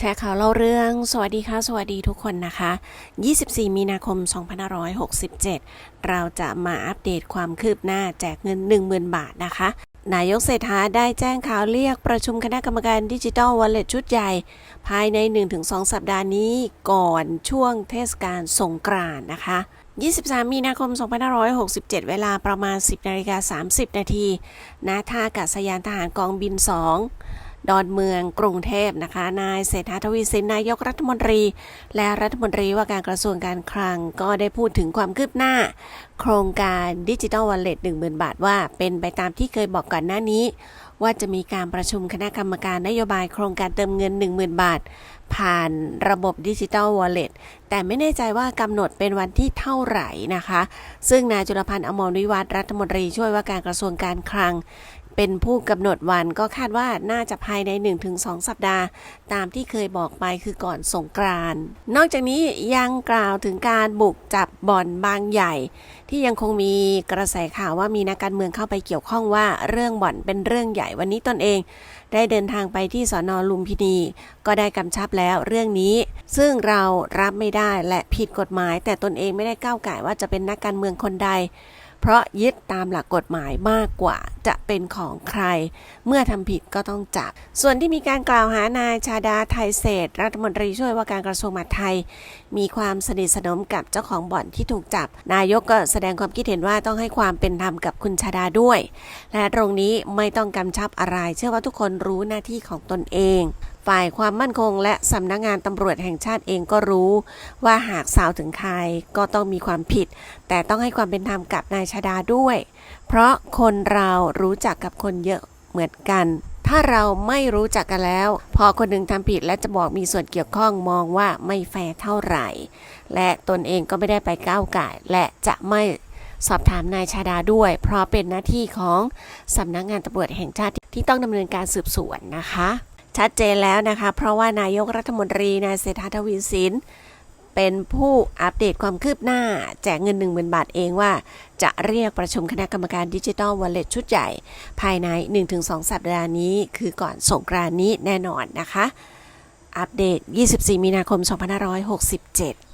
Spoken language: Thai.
แชร์ข่าวเล่าเรื่อง สวัสดีค่ะ สวัสดีทุกคนนะคะ 24 มีนาคม 2567 เราจะมาอัปเดตความคืบหน้าแจกเงิน 10,000 บาทนะคะ นายกเศรษฐาได้แจ้งข่าวเรียกประชุมคณะกรรมการดิจิทัลวอลเล็ตชุดใหญ่ ภายใน 1-2 สัปดาห์นี้ก่อนช่วงเทศกาลสงกรานต์นะคะ23 มีนาคม 2567 เวลาประมาณ 10นาฬิกา30 นาทีณท่าอากาศยานทหารกองบิน 2 ดอนเมืองกรุงเทพนะคะ นายเศรษฐาทวีสินนายกรัฐมนตรี และรัฐมนตรีว่าการกระทรวงการคลังก็ได้พูดถึงความคืบหน้า โครงการดิจิ t a ลวอลเล็ต10,000บาทว่าเป็นไปตามที่เคยบอกก่อนหน้านี้ ว่าจะมีการประชุมคณะกรรมการนโยบายโครงการเติมเงิน 10,000 บาท ผ่านระบบดิจิ t a ลวอลเล็ตแต่ไม่แน่ใจว่ากำหนดเป็นวันที่เท่าไหร่นะคะ ซึ่งนายจุลพันธ์อมรวิวัฒรัฐมนตรีช่วยว่าการกระทรวงการคลัง เป็นผู้กำหนดวันก็คาดว่าน่าจะภายใน 1-2 สัปดาห์ ตามที่เคยบอกไปคือก่อนสงกรานต์นอกจากนี้ยังกล่าวถึงการบุกจับบ่อนบางใหญ่ ที่ยังคงมีกระแสข่าวว่ามีนักการเมืองเข้าไปเกี่ยวข้องว่าเรื่องบ่อนเป็นเรื่องใหญ่วันนี้ตนเอง ได้เดินทางไปที่สอนอลุมพินี ก็ได้กำชับแล้วเรื่องนี้ ซึ่งเรารับไม่ได้และผิดกฎหมาย แต่ตนเองไม่ได้ก้าวไก่ว่าจะเป็นนักการเมืองคนใด เพราะยึดตามหลักกฎหมายมากกว่าจะเป็นของใคร เมื่อทำผิดก็ต้องจับ ส่วนที่มีการกล่าวหานายชาดาไทยเศษ รัฐมนตรีช่วยว่าการกระทรวงมหาดไทย มีความสนิทสนมกับเจ้าของบ่อนที่ถูกจับ นายกก็แสดงความคิดเห็นว่าต้องให้ความเป็นธรรมกับคุณชาดาด้วย และตรงนี้ไม่ต้องกำชับอะไร เชื่อว่าทุกคนรู้หน้าที่ของตนเอง ฝ่ายความมั่นคง และสำนักงานตำรวจแห่งชาติเองก็รู้ ว่าหากสาวถึงใครก็ต้องมีความผิด แต่ต้องให้ความเป็นธรรมกับนายชาดาด้วย เพราะคนเรารู้จักกับคนเยอะเหมือนกัน ถ้าเราไม่รู้จักกันแล้ว พอคนหนึ่งทำผิดและจะบอกมีส่วนเกี่ยวข้องมองว่าไม่แฟร์เท่าไหร่ และตนเองก็ไม่ได้ไปก้าวไก่และจะไม่สอบถามนายชาดาด้วย เพราะเป็นหน้าที่ของสำนักงานตำรวจแห่งชาติที่ต้องดำเนินการสืบสวนนะคะ ชัดเจนแล้วนะคะ เพราะว่านายกรัฐมนตรีนายเศรษฐาทวีสินเป็นผู้อัปเดตความคืบหน้า แจกเงิน 1 0,000 บาทเองว่า จะเรียกประชุมคณะกรรมการดิจิทัลวอลเล็ตชุดใหญ่ ภายใน 1-2 สัปดาห์นี้ คือก่อนสงกรานนี้แน่นอนนะคะ อัปเดต 24 มีนาคม 2567